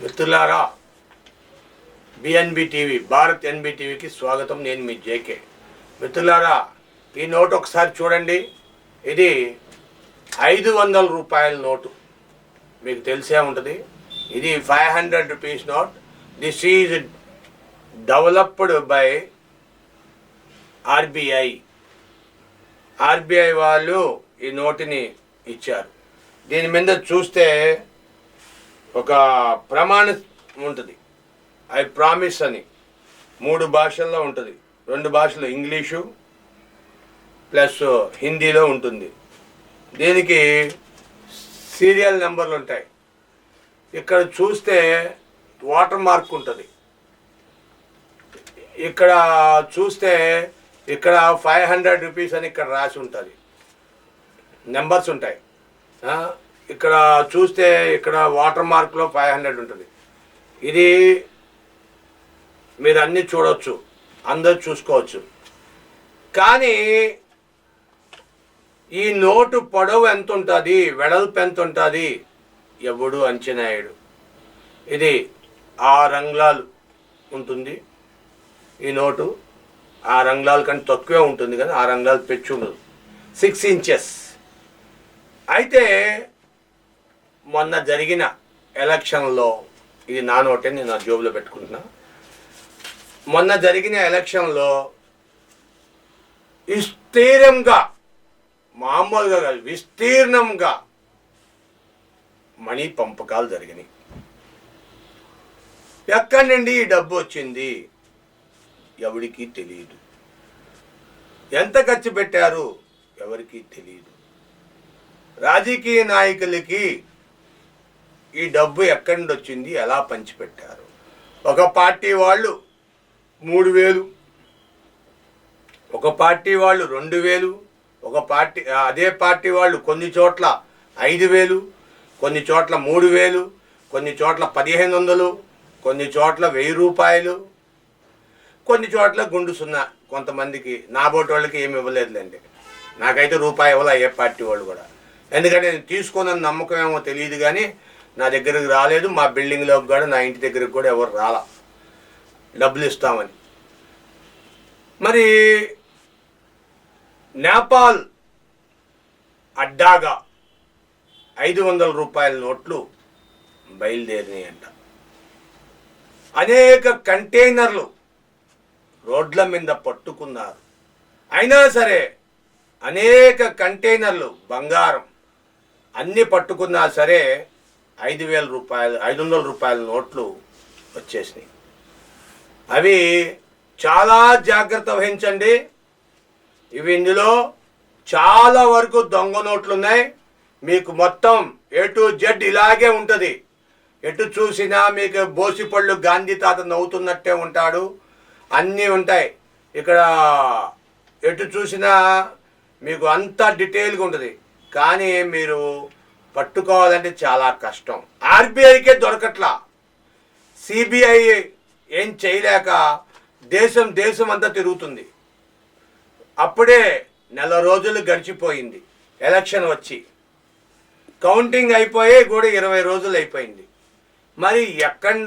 మిత్రులారా BNB TV Bharat NB టీవీకి స్వాగతం నేను మీ జేకే మిత్రులారా ఈ నోటు ఒకసారి చూడండి. ఇది ఐదు వందల రూపాయల నోటు. మీకు తెలిసే ఉంటుంది. ఇది five hundred rupees note. This is developed by RBI RBI వాళ్ళు ఈ నోటుని ఇచ్చారు. దీని మీద చూస్తే ఒక ప్రమాణ ఉంటుంది. ఐ ప్రామిస్ అని. మూడు భాషల్లో ఉంటుంది. రెండు భాషలు ఇంగ్లీషు ప్లస్ హిందీలో ఉంటుంది. దీనికి సీరియల్ నెంబర్లు ఉంటాయి. ఇక్కడ చూస్తే వాటర్ మార్క్ ఉంటుంది. ఇక్కడ చూస్తే ఇక్కడ ఫైవ్ హండ్రెడ్ రూపీస్ అని ఇక్కడ రాసి ఉంటుంది. నెంబర్స్ ఉంటాయి. ఇక్కడ చూస్తే ఇక్కడ వాటర్ మార్క్లో ఫైవ్ హండ్రెడ్ ఉంటుంది. ఇది మీరు అన్నీ చూడవచ్చు అందరు చూసుకోవచ్చు. కానీ ఈ నోటు పొడవు ఎంత ఉంటుంది వెడల్పు ఎంత ఉంటుంది? ఎవడు అంచనాయుడు ఇది ఆరు అంగుళాలు ఉంటుంది. ఈ నోటు ఆరు అంగుళాల కంటే తక్కువే ఉంటుంది కానీ ఆరు అంగుళాలు పెంచి ఉండదు. సిక్స్ ఇంచెస్ అయితే మొన్న జరిగిన ఎలక్షన్లో ఇది నా నోటే నేను నా జోబులో పెట్టుకుంటున్నా. మొన్న జరిగిన ఎలక్షన్లో విస్తీర్ణంగా మామూలుగా కాదు విస్తీర్ణంగా మనీ పంపకాలు జరిగినాయి. ఎక్కడి నుండి ఈ డబ్బు వచ్చింది? ఎవరికి తెలియదు ఎంత ఖర్చు పెట్టారు? ఎవరికి తెలియదు రాజకీయ నాయకులకి ఈ డబ్బు ఎక్కడి నుండి వచ్చింది ఎలా పంచిపెట్టారు? ఒక పార్టీ వాళ్ళు మూడు వేలు ఒక పార్టీ వాళ్ళు రెండు వేలు ఒక పార్టీ అదే పార్టీ వాళ్ళు కొన్ని చోట్ల ఐదు వేలు కొన్ని చోట్ల మూడు వేలు కొన్ని చోట్ల పదిహేను వందలు కొన్ని చోట్ల వెయ్యి రూపాయలు కొన్ని చోట్ల గుండు సున్నా. కొంతమందికి నాబోటి వాళ్ళకి ఏమి ఇవ్వలేదులేండి. నాకైతే రూపాయి ఇవ్వాలి ఏ పార్టీ వాళ్ళు కూడా. ఎందుకంటే నేను తీసుకున్న నమ్మకం ఏమో తెలియదు కానీ నా దగ్గరకు రాలేదు మా బిల్డింగ్లోకి కూడా నా ఇంటి దగ్గరకు కూడా ఎవరు రాలా. డబ్బులు ఇస్తామని. మరి నేపాల్ అడ్డాగా ఐదు వందల రూపాయల నోట్లు బయలుదేరినాయంట. అనేక కంటైనర్లు రోడ్ల మీద పట్టుకున్నారు. అయినా సరే అనేక కంటైనర్లు బంగారం అన్నీ పట్టుకున్నా సరే ఐదు వేల రూపాయలు ఐదు వందల రూపాయల నోట్లు వచ్చేసినాయి. అవి చాలా జాగ్రత్త వహించండి. ఇవి ఇందులో చాలా వరకు దొంగ నోట్లు ఉన్నాయి మీకు మొత్తం ఏ టు జెడ్ ఇలాగే ఉంటుంది. ఎటు చూసినా మీకు బోసిపళ్ళు గాంధీ తాత నవ్వుతున్నట్టే ఉంటాడు. అన్నీ ఉంటాయి. ఇక్కడ ఎటు చూసినా మీకు అంతా డీటెయిల్గా ఉంటుంది. కానీ మీరు పట్టుకోవాలంటే చాలా కష్టం. ఆర్బీఐకే దొరకట్లా. సిబిఐ ఏం చేయలేక దేశం దేశం అంతా తిరుగుతుంది. అప్పుడే నెల రోజులు గడిచిపోయింది. ఎలక్షన్ వచ్చి. కౌంటింగ్ అయిపోయి కూడా ఇరవై రోజులు అయిపోయింది. మరి ఎక్కడి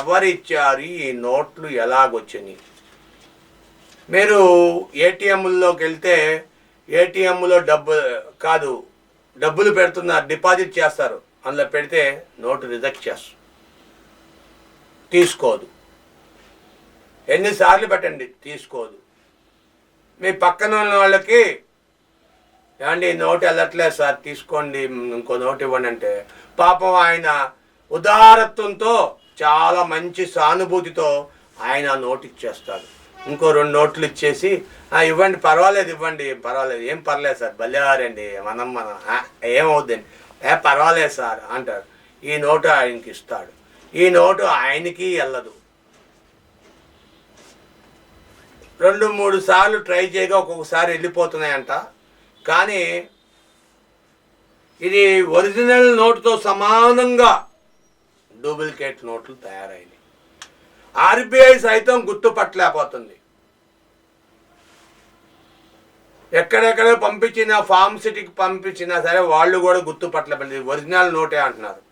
ఎవరిచ్చారు ఇచ్చారు ఈ నోట్లు ఎలాగొచ్చినాయి మీరు ఏటీఎంల్లోకి వెళ్తే ఏటీఎంలో డబ్బు కాదు డబ్బులు పెడుతున్నారు డిపాజిట్ చేస్తారు. అందులో పెడితే నోటు రిజెక్ట్ చేస్తారు తీసుకోదు. ఎన్నిసార్లు పెట్టండి? తీసుకోదు. మీ పక్కన ఉన్న వాళ్ళకి ఏమండి నోటు వెళ్ళట్లేదు సార్ తీసుకోండి ఇంకో నోటు ఇవ్వండి అంటే పాపం ఆయన ఉదారత్వంతో చాలా మంచి సానుభూతితో ఆయన నోటు ఇచ్చేస్తాడు. ఇంకో రెండు నోట్లు ఇచ్చేసి ఇవ్వండి పర్వాలేదు ఇవ్వండి. పర్వాలేదు ఏం పర్లేదు సార్ బల్లేవారండి మనం మనం ఏమవుద్దండి? ఏ పర్వాలేదు సార్ అంటారు. ఈ నోటు ఆయనకి ఇస్తాడు. ఈ నోటు ఆయనకి వెళ్ళదు రెండు మూడు సార్లు ట్రై చేయగా ఒక్కొక్కసారి వెళ్ళిపోతున్నాయంట. కానీ ఇది ఒరిజినల్ నోటుతో సమానంగా డూప్లికేట్ నోట్లు తయారైనవి ఆర్బీఐ సైతం గుర్తుపట్టలేకపోతుంది. ఎక్కడెక్కడ పంపించిన ఫార్మ్ సిటీకి పంపించినా సరే వాళ్ళు కూడా గుర్తుపట్టలేదు ఒరిజినల్ నోటే అంటున్నారు.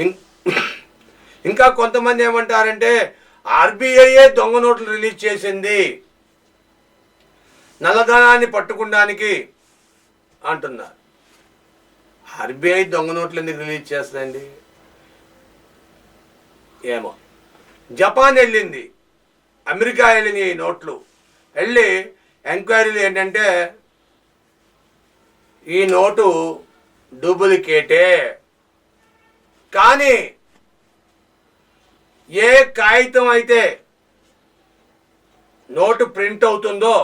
ఇం- ఇంకా కొంతమంది ఏమంటారంటే ఆర్బీఐయే దొంగ నోట్లు రిలీజ్ చేసింది. నల్లధనాన్ని పట్టుకోవడానికి అంటున్నారు. ఆర్బీఐ దొంగ నోట్లు ఎందుకు రిలీజ్ చేస్తుందండి? ఏమో. జపాన్ వెళ్ళింది. అమెరికా వెళ్ళింది ఈ నోట్లు. వెళ్ళి ఎంక్వైరీలు ఏంటంటే ఈ నోటు డూప్లికేటే. కానీ ఏ కాగితం అయితే నోటు ప్రింట్ అవుతుందో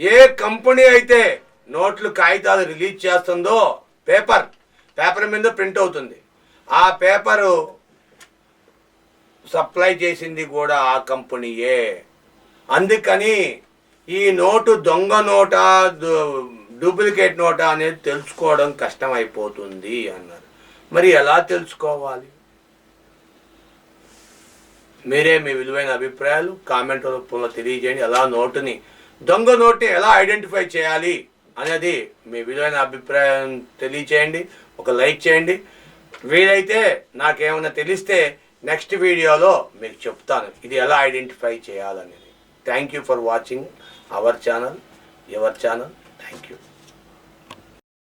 ఏ కంపెనీ అయితే నోట్లు కాగితాలు రిలీజ్ చేస్తుందో పేపర్ పేపర్ మీద ప్రింట్ అవుతుంది. ఆ పేపరు సప్లై చేసింది కూడా ఆ కంపెనీయే. అందుకని ఈ నోటు దొంగ నోట డూప్లికేట్ నోట అనేది తెలుసుకోవడం కష్టమైపోతుంది అన్నారు. మరి ఎలా తెలుసుకోవాలి? మీరే మీ విలువైన అభిప్రాయాలు కామెంట్ రూపంలో తెలియజేయండి. ఎలా నోటుని దొంగ నోట్ని ఎలా ఐడెంటిఫై చేయాలి అనేది మీ విలువైన అభిప్రాయం తెలియచేయండి. ఒక లైక్ చేయండి. వీలైతే నాకేమైనా తెలిస్తే నెక్స్ట్ వీడియోలో మీకు చెప్తాను. ఇది ఎలా ఐడెంటిఫై చేయాలనేది. Thank you for watching our channel your channel thank you